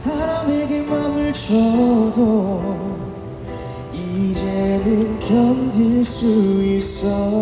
사람에게 맘을 줘도 이제는 견딜 수 있어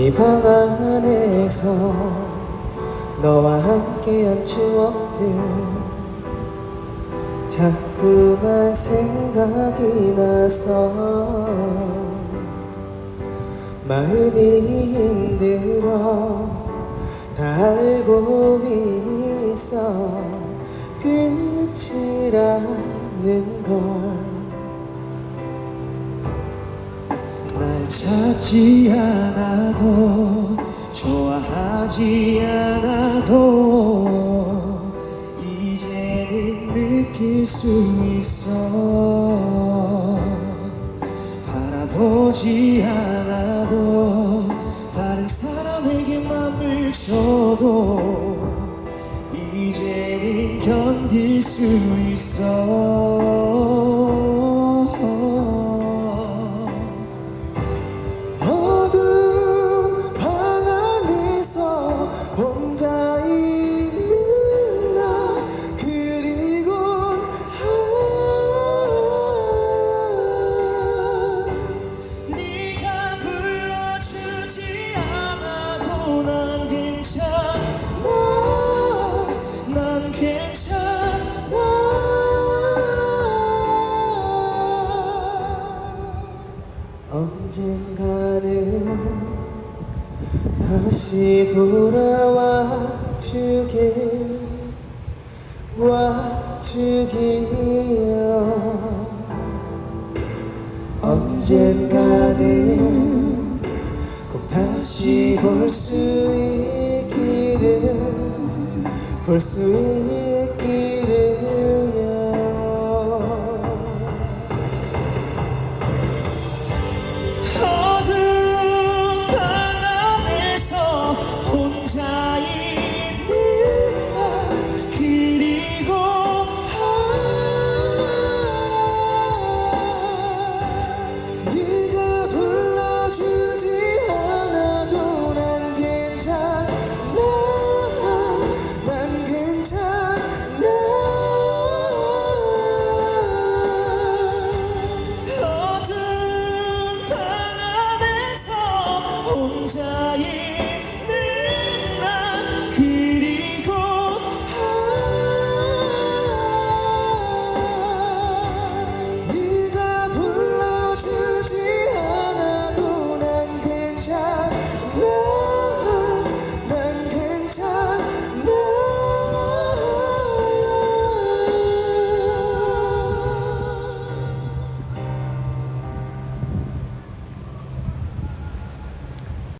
이 방 안에서 너와 함께한 추억들. 자꾸만 생각이 나서 마음이 힘들어 다 알고 있어 끝이라는 걸 찾지 않아도 좋아하지 않아도 이제는 느낄 수 있어. 바라보지 않아도 다른 사람에게 맘을 줘도 이제는 견딜 수 있어 언젠가는 다시 돌아와 주길 와 주기요. 언젠가는 꼭 다시 볼 수 있기를 볼 수 있기를